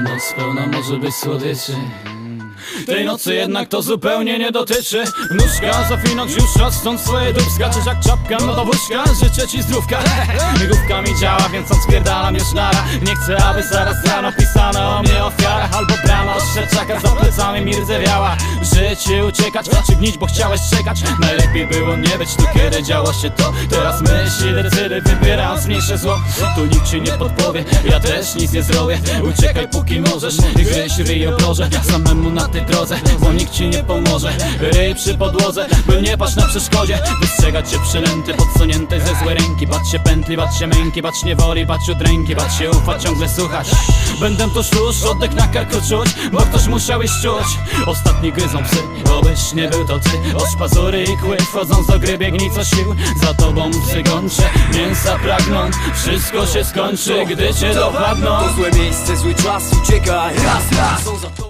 Noc pełna może być słodyczy. Tej nocy jednak to zupełnie nie dotyczy. Nóżka, zawinąć już czas stąd swoje dób Skaczesz jak czapka, no to wózka Życzę ci zdrówka. Migówka mi działa, więc odspierdalam już nara. Nie chcę, aby zaraz rano pisano o mnie ofiara Albo brama od za plecami mi rdzewiała Żyć i uciekać, czy gnić, bo chciałeś czekać? Najlepiej było nie być tu, kiedy działo się to. Teraz myśli, decydy, wybierając mniejsze zło. Tu nikt ci nie podpowie, ja też nic nie zrobię. Uciekaj póki możesz gryź ryj obroże. Samemu na tej drodze, bo nikt ci nie pomoże. Ryj przy podłodze, by nie paść na przeszkodzie. Wystrzegać się przylęty, podsuniętej ze złej ręki. Bać się pętli, bać się męki, bać niewoli, bać udręki. Bać się ufać, ciągle słuchać. Będę to sztucz, oddech na karku czuć Bo ktoś musiał iść czuć. Ostatni gryzą psy, nie był to ty. Oż pazury i kły, wchodząc do gry biegnij co sił. Za tobą psy mięsa pragną. Wszystko się skończy, gdy cię dopadną. To złe miejsce, zły czas, uciekaj. Raz, raz